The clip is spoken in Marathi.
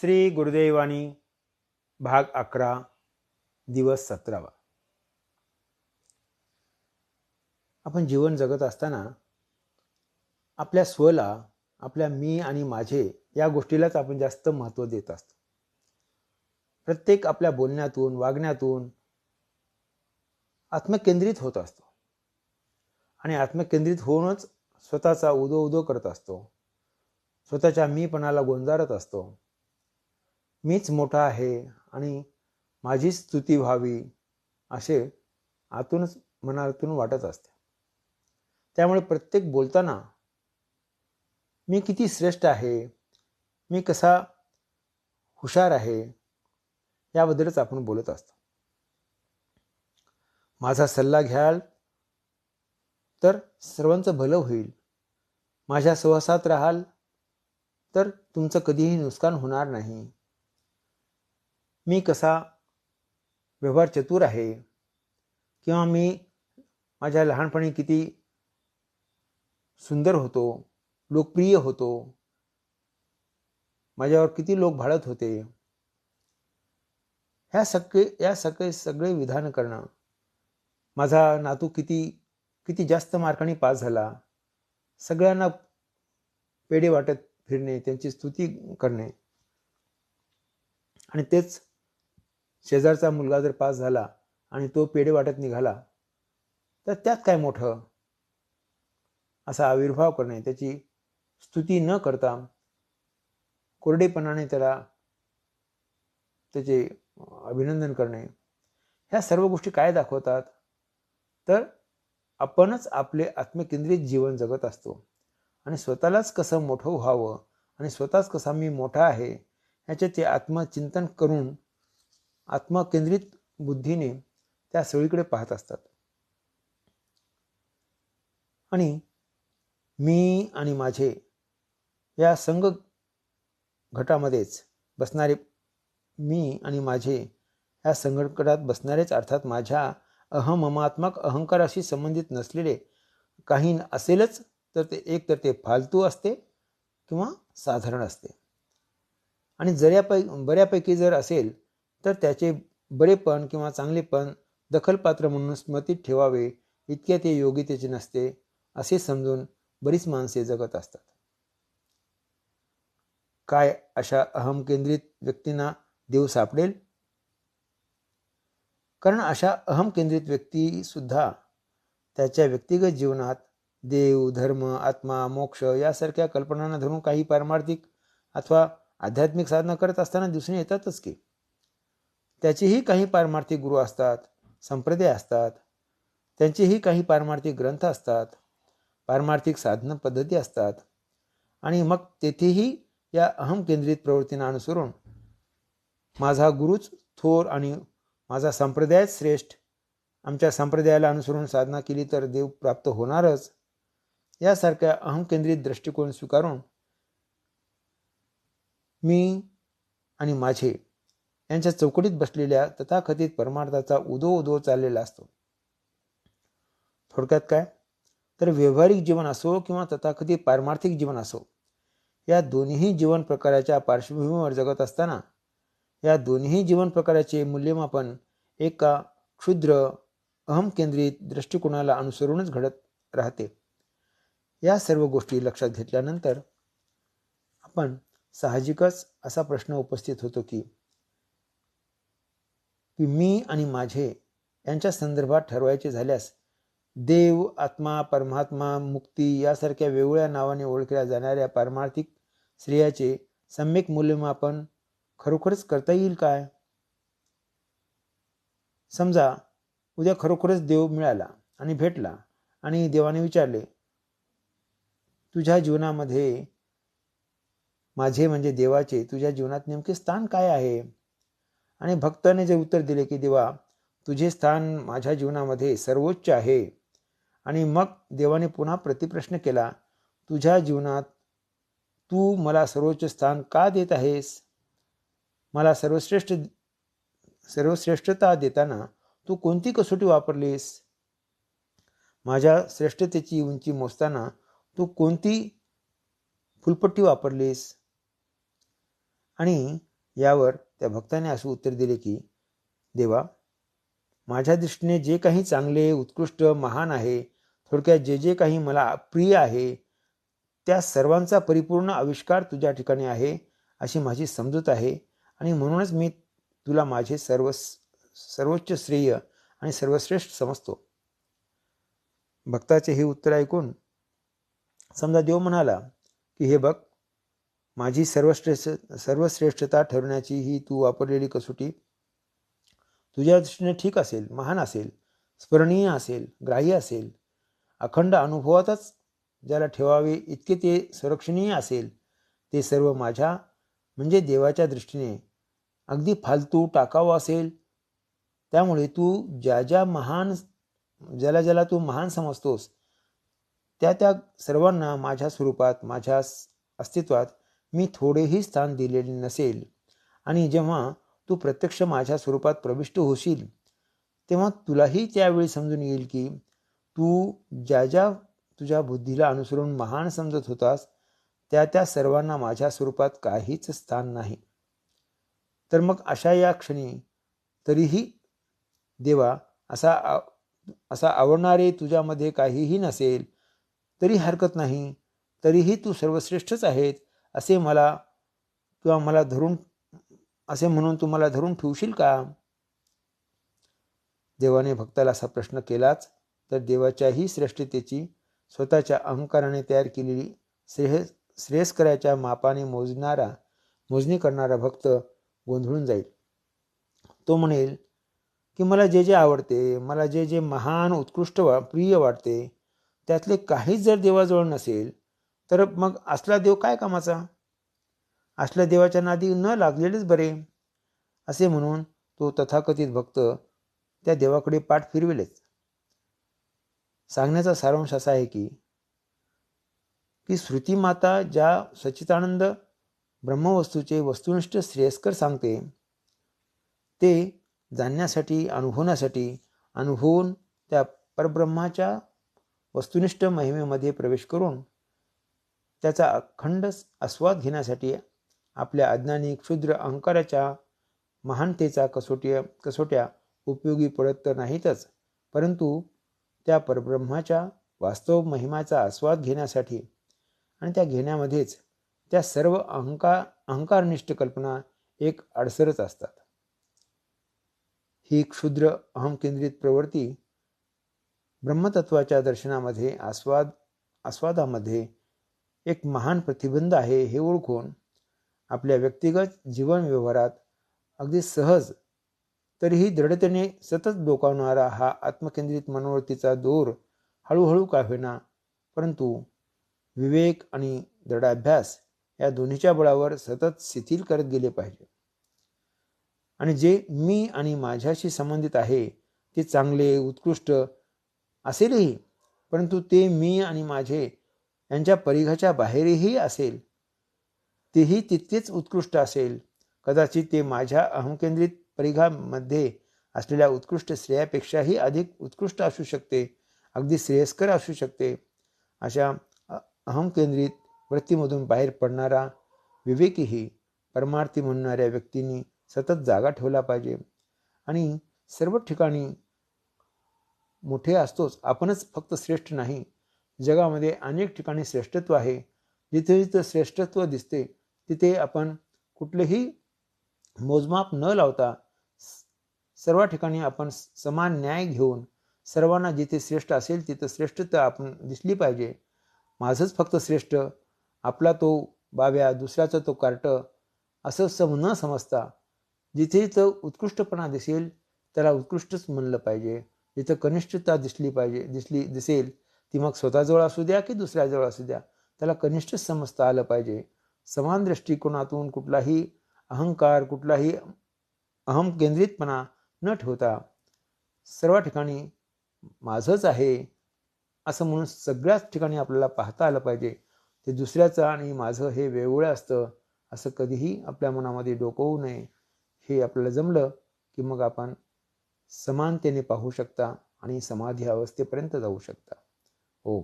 श्री गुरुदेवानी भाग अकरा दिवस सतरावा. आपण जीवन जगत असताना आपल्या स्वला आपल्या मी आणि माझे या गोष्टीलाच आपण जास्त महत्त्व देत असतो. प्रत्येक आपल्या बोलण्यातून वागण्यातून आत्मकेंद्रित होत असतो. आणि आत्मकेंद्रित होऊनच स्वतःचा उदो उदो करत असतो. स्वतःच्या मीपणाला गोंजारत असतो. मीच मोठा आहे आणि माझीच स्तुती व्हावी असे आतूनच मनातून वाटत असते. त्यामुळे प्रत्येक बोलताना मी किती श्रेष्ठ आहे मी कसा हुशार आहे याबद्दलच आपण बोलत असतो. माझा सल्ला घ्याल तर सर्वांचं भलं होईल. माझ्या सहवासात राहाल तर तुमचं कधीही नुकसान होणार नाही. मी कसा व्यवहार चतुर आहे? किंवा मी माझ्या लहानपणी किती सुंदर होतो लोकप्रिय होतो माझ्यावर किती लोक भाळत होते? ह्या सगळे या सगळे सगळे विधान करणं माझा नातू किती किती जास्त मार्काने पास झाला सगळ्यांना पेढे वाटत फिरणे त्यांची स्तुती करणे. आणि तेच शेजारचा मुलगा जर पास झाला आणि तो पेढे वाटत निघाला तर त्यात काय मोठं? असा आविर्भाव करणे त्याची स्तुती न करता कोरडेपणाने त्याला त्याचे अभिनंदन करणे. ह्या सर्व गोष्टी काय दाखवतात? तर आपणच आपले आत्मकेंद्रित जीवन जगत असतो आणि स्वतःलाच कसं मोठं व्हावं आणि स्वतःच कसा मी मोठा आहे ह्याचे ते आत्मचिंतन करून आत्मकेंद्रित बुद्धीने त्या सगळीकडे पाहत असतात. आणि मी आणि माझे या संघ घटामध्येच बसणारे मी आणि माझे या संघटनात बसणारेच अर्थात माझ्या अहममात्मक अहंकाराशी संबंधित नसलेले काही असेलच तर ते एक तर ते फालतू असते किंवा साधारण असते. आणि जऱ्यापै बऱ्यापैकी जर असेल तर त्याचे बरेपण किंवा चांगलेपण दखलपात्र म्हणून स्मृतीत ठेवावे इतके ते योग्यतेचे नसते असे समजून बरीच माणसे जगत असतात. काय अशा अहम केंद्रित व्यक्तींना देव सापडेल? कारण अशा अहम केंद्रित व्यक्ती सुद्धा त्याच्या व्यक्तिगत जीवनात देव धर्म आत्मा मोक्ष यासारख्या कल्पनांना धरून काही पारमार्थिक अथवा आध्यात्मिक साधना करत असताना दिसून येतातच की. त्याचेही काही पारमार्थिक गुरु असतात संप्रदाय असतात त्यांचेही काही पारमार्थिक ग्रंथ असतात पारमार्थिक साधन पद्धती असतात. आणि मग तेथेही या अहम केंद्रित प्रवृत्तींना अनुसरून माझा गुरुच थोर आणि माझा संप्रदायच श्रेष्ठ आमच्या संप्रदायाला अनुसरून साधना केली तर देव प्राप्त होणारच यासारख्या अहमकेंद्रित दृष्टिकोन स्वीकारून मी आणि माझे यांच्या चौकटीत बसलेल्या तथाकथित परमार्थाचा उदो उदो चाललेला असतो. थोडक्यात काय? तर व्यावहारिक जीवन असो किंवा तथाकथित पारमार्थिक जीवन असो या दोन्ही जीवन प्रकाराच्या पार्श्वभूमीवर जगत असताना या दोन्ही जीवन प्रकाराचे मूल्यमापन एका क्षुद्र अहमकेंद्रित दृष्टिकोनाला अनुसरूनच घडत राहते. या सर्व गोष्टी लक्षात घेतल्यानंतर आपण साहजिकच असा प्रश्न उपस्थित होतो की की मी आणि माझे यांच्या संदर्भात ठरवायचे झाल्यास देव आत्मा परमात्मा मुक्ती यासारख्या वेगवेगळ्या नावाने ओळखल्या जाणाऱ्या पारमार्थिक स्त्रियाचे सम्यक मूल्यमापन खरोखरच करता येईल काय? समजा उद्या खरोखरच देव मिळाला आणि भेटला आणि देवाने विचारले तुझ्या जीवनामध्ये माझे म्हणजे देवाचे तुझ्या जीवनात नेमके स्थान काय आहे? आणि भक्ताने जे उत्तर दिले की देवा तुझे स्थान माझ्या जीवनामध्ये सर्वोच्च आहे. आणि मग देवाने पुन्हा प्रतिप्रश्न केला तुझ्या जीवनात तू मला सर्वोच्च स्थान का देत आहेस? मला सर्वश्रेष्ठ सर्वश्रेष्ठता देताना तू कोणती कसोटी वापरलीस? माझ्या श्रेष्ठतेची उंची मोजताना तू कोणती फुलपट्टी वापरलीस? आणि यावर त्या भक्ताने असं उत्तर दिले की देवा माझ्या दृष्टीने जे काही चांगले उत्कृष्ट महान आहे थोडक्यात जे जे काही मला प्रिय आहे त्या सर्वांचा परिपूर्ण आविष्कार तुझ्या ठिकाणी आहे अशी माझी समजूत आहे आणि म्हणूनच मी तुला माझे सर्व सर्वोच्च श्रेय आणि सर्वश्रेष्ठ समजतो. भक्ताचे हे उत्तर ऐकून समजा देव म्हणाला की हे बघ माझी सर्वश्रेष्ठ सर्वश्रेष्ठता ठरवण्याची ही तू वापरलेली कसोटी तुझ्या दृष्टीने ठीक असेल महान असेल स्मरणीय असेल ग्राह्य असेल अखंड अनुभवातच ज्याला ठेवावे इतके ते संरक्षणीय असेल ते सर्व माझ्या म्हणजे देवाच्या दृष्टीने अगदी फालतू टाकावं असेल. त्यामुळे तू ज्या ज्या महान ज्याला ज्याला तू महान समजतोस त्या त्या सर्वांना माझ्या स्वरूपात माझ्या अस्तित्वात मी थोडेही स्थान दिलेले नसेल. आणि जेव्हा तू प्रत्यक्ष माझ्या स्वरूपात प्रविष्ट होशील तेव्हा तुलाही त्यावेळी समजून येईल की तू ज्या ज्या तुझ्या बुद्धीला अनुसरून महान समजत होतास त्या त्या सर्वांना माझ्या स्वरूपात काहीच स्थान नाही. तर मग अशा या क्षणी तरीही देवा असा असा आवडणारे तुझ्यामध्ये काहीही नसेल तरी हरकत नाही. तरीही तू सर्वश्रेष्ठच आहेत असे मला किंवा मला धरून असे म्हणून तू मला धरून ठेवशील का? देवाने भक्ताला असा प्रश्न केलाच तर देवाच्याही श्रेष्ठतेची स्वतःच्या अहंकाराने तयार केलेली श्रेय श्रेयस्कराच्या मापाने मोजणारा मोजणी करणारा भक्त गोंधळून जाईल. तो म्हणेल की मला जे जे आवडते मला जे जे महान उत्कृष्ट वा प्रिय वाटते त्यातले काहीच जर देवाजवळ नसेल तर मग असला देव काय कामाचा? असल्या देवाच्या नादी न लागलेलेच बरे. असे म्हणून तो तथाकथित भक्त त्या देवाकडे पाठ फिरविलेच सांगण्याचा सारांश असा आहे की की श्रुतीमाता ज्या सच्चितानंद ब्रह्मवस्तूचे वस्तुनिष्ठ श्रेयस्कर सांगते ते जाणण्यासाठी अनुभवण्यासाठी अनुभवून त्या परब्रह्माच्या वस्तुनिष्ठ महिमेमध्ये प्रवेश करून त्याचा अखंड आस्वाद घेण्यासाठी आपल्या अज्ञानी क्षुद्र अहंकाराच्या महानतेचा कसोटी कसोट्या उपयोगी पडत तर नाहीतच परंतु त्या परब्रह्माच्या वास्तव महिमाचा आस्वाद घेण्यासाठी आणि त्या घेण्यामध्येच त्या सर्व अहंकार अहंकारनिष्ठ कल्पना एक अडसरच असतात. ही क्षुद्र अहमकेंद्रित प्रवृत्ती ब्रह्मतत्वाच्या दर्शनामध्ये आस्वाद आस्वादामध्ये एक महान प्रतिबंध आहे हे ओळखून आपल्या व्यक्तिगत जीवन व्यवहारात अगदी सहज तरीही दृढतेने सतत डोकावणारा हा आत्मकेंद्रित मनोवृत्तीचा दोर हळूहळू का होईना परंतु विवेक आणि दृढाभ्यास या दोन्हीच्या बळावर सतत शिथिल करत गेले पाहिजे. आणि जे मी आणि माझ्याशी संबंधित आहे ते चांगले उत्कृष्ट असेलही परंतु ते मी आणि माझे यांच्या परिघाच्या बाहेरही असेल. तेही तितकेच उत्कृष्ट असेल. कदाचित ते माझ्या अहंकेंद्रित परिघामध्ये असलेल्या उत्कृष्ट श्रेयापेक्षाही अधिक उत्कृष्ट असू शकते. अगदी श्रेयस्कर असू शकते. अशा अहंकेंद्रित वृत्तीमधून बाहेर पडणारा विवेकीही परमार्थी म्हणणाऱ्या व्यक्तींनी सतत जागा ठेवला पाहिजे. आणि सर्व ठिकाणी मोठे असतोच. आपणच फक्त श्रेष्ठ नाही. जगामध्ये अनेक ठिकाणी श्रेष्ठत्व आहे. जिथे जिथं श्रेष्ठत्व दिसते तिथे आपण कुठलेही मोजमाप न लावता सर्व ठिकाणी आपण समान न्याय घेऊन सर्वांना जिथे श्रेष्ठ असेल तिथं श्रेष्ठता आपण दिसली पाहिजे. माझंच फक्त श्रेष्ठ आपला तो बाव्या दुसऱ्याचा तो कार्ट असं सम न समजता जिथे जिथं उत्कृष्टपणा दिसेल त्याला उत्कृष्टच म्हणलं पाहिजे. जिथं कनिष्ठता दिसली पाहिजे दिसली दिसेल ती मग स्वतःजवळ असू द्या की दुसऱ्याजवळ असू द्या. त्याला कनिष्ठच समजता आलं पाहिजे. समान दृष्टिकोनातून कुठलाही अहंकार कुठलाही अहम केंद्रितपणा न ठेवता सर्व ठिकाणी माझंच आहे असं म्हणून सगळ्याच ठिकाणी आपल्याला पाहता आलं पाहिजे. ते दुसऱ्याचं आणि माझं हे वेगवेगळं असतं असं कधीही आपल्या मनामध्ये डोकवू नये. हे आपल्याला जमलं की मग आपण समानतेने पाहू शकता आणि समाधी अवस्थेपर्यंत जाऊ शकता. हो